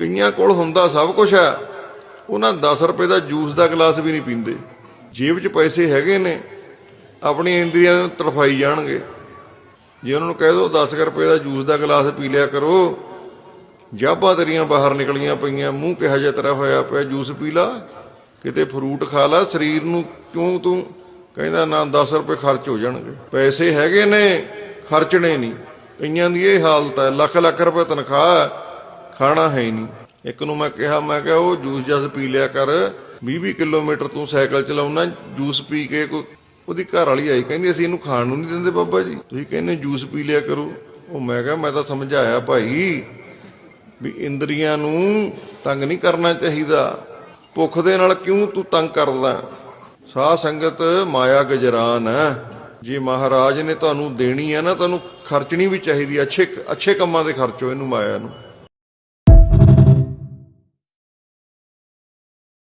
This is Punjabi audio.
ਕਈਆਂ ਕੋਲ ਹੁੰਦਾ ਸਭ ਕੁਝ ਹੈ। ਉਹਨਾਂ 10 ਰੁਪਏ ਦਾ ਜੂਸ ਦਾ ਗਲਾਸ ਵੀ ਨਹੀਂ ਪੀਂਦੇ। ਜੇਬ 'ਚ ਪੈਸੇ ਹੈਗੇ ਨੇ ਆਪਣੀ ਇੰਦਰੀਆਂ ਨੂੰ ਤੜਫਾਈ ਜਾਣਗੇ। ਜੇ ਉਹਨਾਂ ਨੂੰ ਕਹਿ ਦੋ 10 ਕੁ ਰੁਪਏ ਦਾ ਜੂਸ ਦਾ ਗਲਾਸ ਪੀ ਲਿਆ ਕਰੋ, ਜਾਬਾਂ ਤੇਰੀਆਂ ਬਾਹਰ ਨਿਕਲੀਆਂ ਪਈਆਂ, ਮੂੰਹ ਕਿਹਾ ਜਿਹਾ ਤੇਰਾ ਹੋਇਆ ਪਿਆ, ਜੂਸ ਪੀ ਲਾ, ਕਿਤੇ ਫਰੂਟ ਖਾ ਲਾ, ਸਰੀਰ ਨੂੰ ਕਿਉਂ ਤੂੰ ਕਹਿੰਦਾ ਨਾ 10 ਰੁਪਏ ਖਰਚ ਹੋ ਜਾਣਗੇ। ਪੈਸੇ ਹੈਗੇ ਨੇ, ਖਰਚਣੇ ਨਹੀਂ। ਕਈਆਂ ਦੀ ਇਹ ਹਾਲਤ ਹੈ ਲੱਖ ਲੱਖ ਰੁਪਏ ਤਨਖਾਹ ਖਾਣਾ ਹੈ ਹੀ ਨਹੀਂ। ਇੱਕ ਨੂੰ ਮੈਂ ਕਿਹਾ ਮੈਂ ਕਿਹਾ, ਉਹ ਜੂਸ ਜਸ ਪੀ ਲਿਆ ਕਰ। 20-20 ਕਿਲੋਮੀਟਰ ਤੂੰ ਸਾਈਕਲ ਚਲਾਉਣਾ, ਜੂਸ ਪੀ ਕੇ ਕੋਈ ਉਹਦੀ ਘਰ ਵਾਲੀ ਆਈ, ਕਹਿੰਦੀ ਅਸੀਂ ਇਹਨੂੰ ਖਾਣ ਨੂੰ ਨਹੀਂ ਦਿੰਦੇ ਬਾਬਾ ਜੀ। ਤੁਸੀਂ ਕਹਿੰਦੇ ਜੂਸ ਪੀ ਲਿਆ ਕਰੋ। ਉਹ ਮੈਂ ਕਿਹਾ, ਮੈਂ ਤਾਂ ਸਮਝਾਇਆ ਭਾਈ ਵੀ ਇੰਦਰੀਆਂ ਨੂੰ ਤੰਗ ਨਹੀਂ ਕਰਨਾ ਚਾਹੀਦਾ। ਭੁੱਖ ਦੇ ਨਾਲ ਕਿਉਂ ਤੂੰ ਤੰਗ ਕਰਦਾ? ਸਾਧ ਸੰਗਤ ਮਾਇਆ ਗਜਰਾਨ ਹੈ। ਜੇ ਮਹਾਰਾਜ ਨੇ ਤੁਹਾਨੂੰ ਦੇਣੀ ਹੈ ਨਾ, ਤੁਹਾਨੂੰ ਖਰਚਣੀ ਵੀ ਚਾਹੀਦੀ ਅੱਛੇ ਅੱਛੇ ਕੰਮਾਂ ਦੇ ਖਰਚੋ ਇਹਨੂੰ ਮਾਇਆ ਨੂੰ।